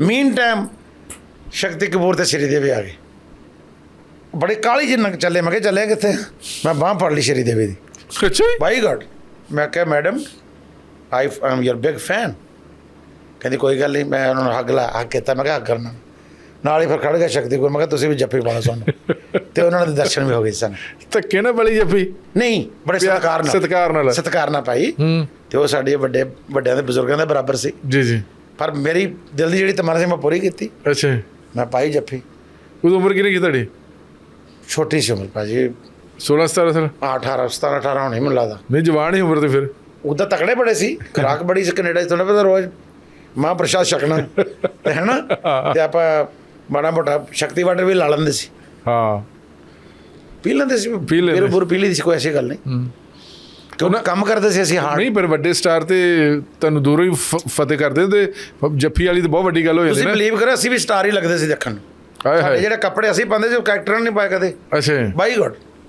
Mean time ਸ਼ਕਤੀ ਕਪੂਰ ਤੇ ਸ਼੍ਰੀ ਦੇਵੀ ਆ ਗਏ। ਬੜੇ ਕਾਲੀ ਜਿੰਨ ਚੱਲੇ ਮੈਂ ਕਿਹਾ ਚੱਲੇ ਕਿੱਥੇ? ਮੈਂ ਬਾਹ ਫੜ ਲਈ ਸ਼੍ਰੀ ਦੇਵੀ ਦੀ। ਅੱਛਾ? ਬਾਈ ਗॉड ਮੈਂ ਕਿਹਾ madam I am your big fan ਕਹਿੰਦੀ ਕੋਈ ਗੱਲ ਨਹੀਂ ਮੈਂ ਉਹਨਾਂ ਨੂੰ ਹੱਗ ਲਾ ਹੱਗ ਕੀਤਾ ਮੈਂ ਕਿਹਾ ਹੱਗ ਕਰਨਾ। ਨਾਲ ਹੀ ਫਿਰ ਖੜ ਗਿਆ ਸ਼ਕਤੀ ਕੋਲ ਮੈਂ ਕਿਹਾ ਤੁਸੀਂ ਵੀ ਜੱਫੀ ਪਾਓ ਸਾਨੂੰ। ਤੇ ਉਹਨਾਂ ਦੇ ਦਰਸ਼ਨ ਵੀ ਹੋ ਗਏ ਸਨ। ਧੱਕੇ ਨਾਲ ਬਲੀ ਜੱਫੀ? ਨਹੀਂ ਬੜੇ ਸਤਿਕਾਰ ਨਾਲ ਸਤਿਕਾਰ ਨਾਲ। ਸਤਿਕਾਰ ਨਾਲ ਹੂੰ। ਤੇ ਉਹ ਸਾਡੇ ਵੱਡੇ ਵੱਡਿਆਂ ਦੇ ਬਜ਼ੁਰਗਾਂ ਦੇ ਬਰਾਬਰ ਸੀ। ਜੀ ਜੀ। ਪਰ ਮੇਰੀ ਦਿਲ ਦੀ ਜਿਹੜੀ ਤਮੰਨਾ ਸੀ ਮੈਂ ਪੂਰੀ ਕੀਤੀ। ਅੱਛਾ। ਮੈਂ ਪਾਈ ਜੱਫੀ। ਉਦੋਂ ਉਮਰ ਕਿੰਨੀ ਕੀ ਤੁਹਾਡੀ? ਛੋਟੀ ਸੀ ਉਮਰ ਭਾਜੀ। 16 17 ਸਾਲ। 18 17 18 ਹੋਣੀ ਮੈਨੂੰ ਲੱਗਦਾ। ਨਹੀਂ ਜਵਾਨ ਹੀ ਉਮਰ ਤੇ ਫਿਰ। ਉਹਦਾ ਤਕੜੇ ਬੜੇ ਸੀ ਖਰਾਕ ਬੜੀ ਸੀ ਕੈਨੇਡਾ 'ਚ ਤੁਹਾਨੂੰ ਪਤਾ ਰੋਜ਼ ਮਾਂ ਪ੍ਰਸ਼ਾਦ ਛਕਣਾ। ਤੇ ਹੈਨਾ ਤੇ ਆਪਾਂ ਮਾੜਾ ਮੋਟਾ ਸ਼ਕਤੀ ਵਾਟਰ ਵੀ ਲਾ ਲੈਂਦੇ ਸੀ। ਹਾਂ। ਪੀ ਲੈਂਦੇ ਸੀ। ਪੀ ਲੈਂਦੇ ਫਿਰ ਬੁਰ ਪੀ ਲਈ ਸੀ ਕੋਈ ਐਸੀ ਗੱਲ ਨਹੀਂ। ਕਿਉਂਕਿ ਕੰਮ ਕਰਦੇ ਸੀ ਅਸੀਂ ਹਾਰਡ ਨਹੀਂ ਪਰ ਵੱਡੇ ਸਟਾਰ ਤੇ ਤੁਹਾਨੂੰ ਦੂਰੋਂ ਹੀ ਫਤਿਹ ਕਰਦੇ ਤੇ ਜੱਫੀ ਵਾਲੀ ਤਾਂ ਬਹੁਤ ਵੱਡੀ ਗੱਲ ਹੋ ਜਾਂਦੀ ਤੁਸੀਂ ਨਾ। ਬਲੀਵ ਕਰੋ ਅਸੀਂ ਵੀ ਸਟਾਰ ਹੀ ਲੱਗਦੇ ਸੀ ਦੇਖਣ ਨੂੰ। ਹਾਏ ਹਾਏ। ਜਿਹੜੇ ਕੱਪੜੇ ਅਸੀਂ ਪਾਉਂਦੇ ਸੀ ਉਹ ਕੈਰੈਕਟਰ ਨਹੀਂ ਪਾਏ ਕਦੇ। ਅੱਛਾ। By God.